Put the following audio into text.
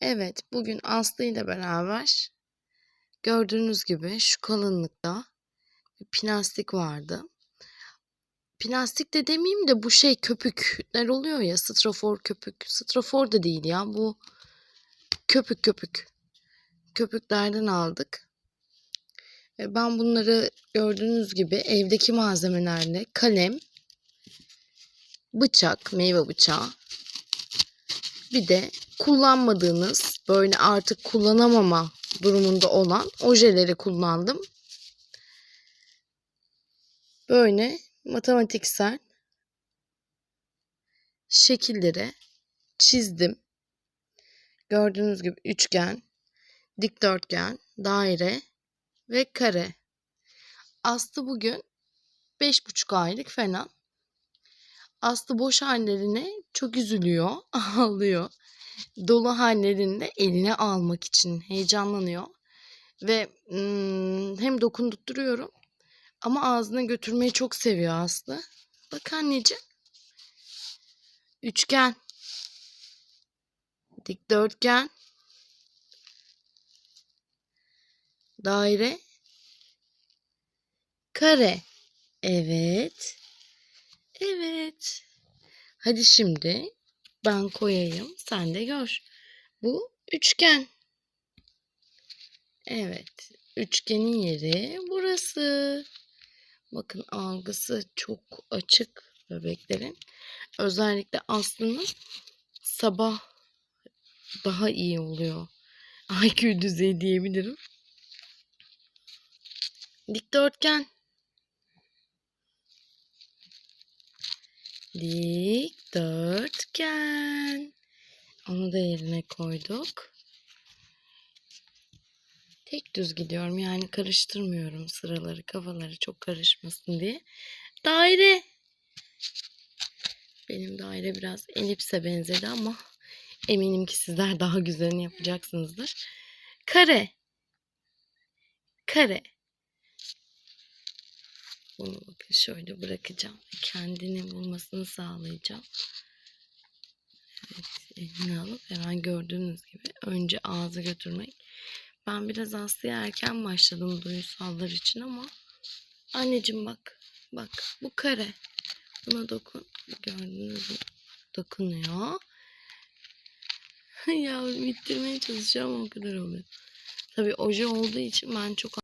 Evet, bugün Aslı ile beraber gördüğünüz gibi şu kalınlıkta bir plastik vardı. Plastik de demeyeyim de bu şey köpükler oluyor ya strafor köpük. Strafor da değil ya bu köpük köpük. Köpüklerden aldık. Ve ben bunları gördüğünüz gibi evdeki malzemelerle kalem, bıçak, meyve bıçağı bir de kullanmadığınız böyle artık kullanamama durumunda olan ojeleri kullandım. Böyle matematiksel şekilleri çizdim. Gördüğünüz gibi üçgen, dikdörtgen, daire ve kare. Aslı bugün beş buçuk aylık falan. Aslı boş hallerine çok üzülüyor, ağlıyor. Dolu hallerinde eline almak için heyecanlanıyor. Ve hmm, hem dokundurtuyorum ama ağzına götürmeyi çok seviyor Aslı. Bak anneciğim. Üçgen. Dikdörtgen. Daire. Kare. Evet. Evet. Hadi şimdi ben koyayım. Sen de gör. Bu üçgen. Evet. Üçgenin yeri burası. Bakın algısı çok açık bebeklerin. Özellikle Aslı'nın sabah daha iyi oluyor. IQ düzeyi diyebilirim. Dikdörtgen. Dikdörtgen. Onu da yerine koyduk. Tek düz gidiyorum yani karıştırmıyorum sıraları kafaları çok karışmasın diye. Daire. Benim daire biraz elipse benzedi ama eminim ki sizler daha güzelini yapacaksınızdır. Kare. Kare. Bunu şöyle bırakacağım. Kendini bulmasını sağlayacağım. Evet, elini alıp hemen gördüğünüz gibi önce ağza götürmek. Ben biraz Aslı'ya erken başladım duyusallar için ama anneciğim bak bak bu kare. Buna dokun. Gördüğünüz mü? Dokunuyor. ya bitirmeye çalışacağım o kadar oluyor. Tabii oje olduğu için ben çok